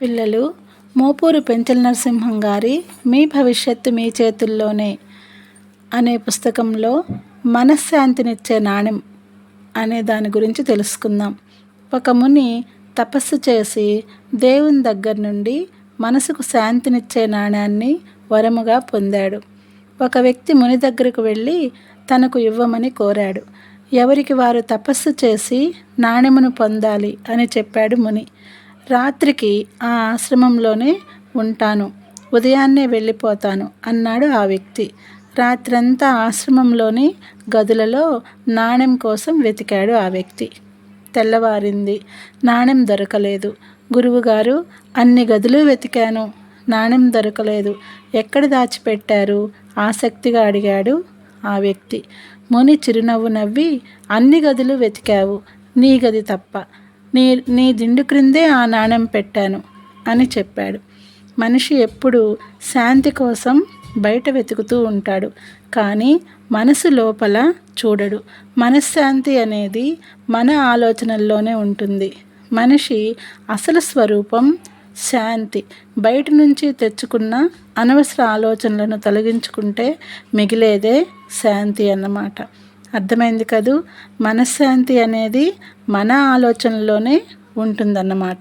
పిల్లలు మోపూరు పెంచల నరసింహం గారి మీ భవిష్యత్తు మీ చేతుల్లోనే అనే పుస్తకంలో మనశ్శాంతినిచ్చే నాణెం అనే దాని గురించి తెలుసుకుందాం. ఒక ముని తపస్సు చేసి దేవుని దగ్గర నుండి మనసుకు శాంతినిచ్చే నాణ్యాన్ని వరముగా పొందాడు. ఒక వ్యక్తి ముని దగ్గరకు వెళ్ళి తనకు ఇవ్వమని కోరాడు. ఎవరికి వారు తపస్సు చేసి నాణెమును పొందాలి అని చెప్పాడు ముని. రాత్రికి ఆ ఆశ్రమంలోనే ఉంటాను. ఉదయాన్నే వెళ్ళిపోతాను అన్నాడు ఆ వ్యక్తి. రాత్రంతా ఆశ్రమంలోని గదులలో నాణెం కోసం వెతికాడు ఆ వ్యక్తి. తెల్లవారింది. నాణెం దొరకలేదు. గురువుగారు అన్ని గదులు వెతికాను. నాణెం దొరకలేదు. ఎక్కడ దాచిపెట్టారు? ఆసక్తిగా అడిగాడు ఆ వ్యక్తి. ముని చిరునవ్వు నవ్వి అన్ని గదులు వెతికావు. నీ గది తప్ప. నీ నీ దిండు క్రిందే ఆ నాణెం పెట్టాను అని చెప్పాడు. మనిషి ఎప్పుడు శాంతి కోసం బయట వెతుకుతూ ఉంటాడు కానీ మనసు లోపల చూడడు. మనశ్శాంతి అనేది మన ఆలోచనల్లోనే ఉంటుంది. మనిషి అసలు స్వరూపం శాంతి. బయట నుంచి తెచ్చుకున్న అనవసర ఆలోచనలను తొలగించుకుంటే మిగిలేదే శాంతి అన్నమాట. అర్థమైంది కదూ? మనశ్శాంతి అనేది మన ఆలోచనలోనే ఉంటుందన్నమాట.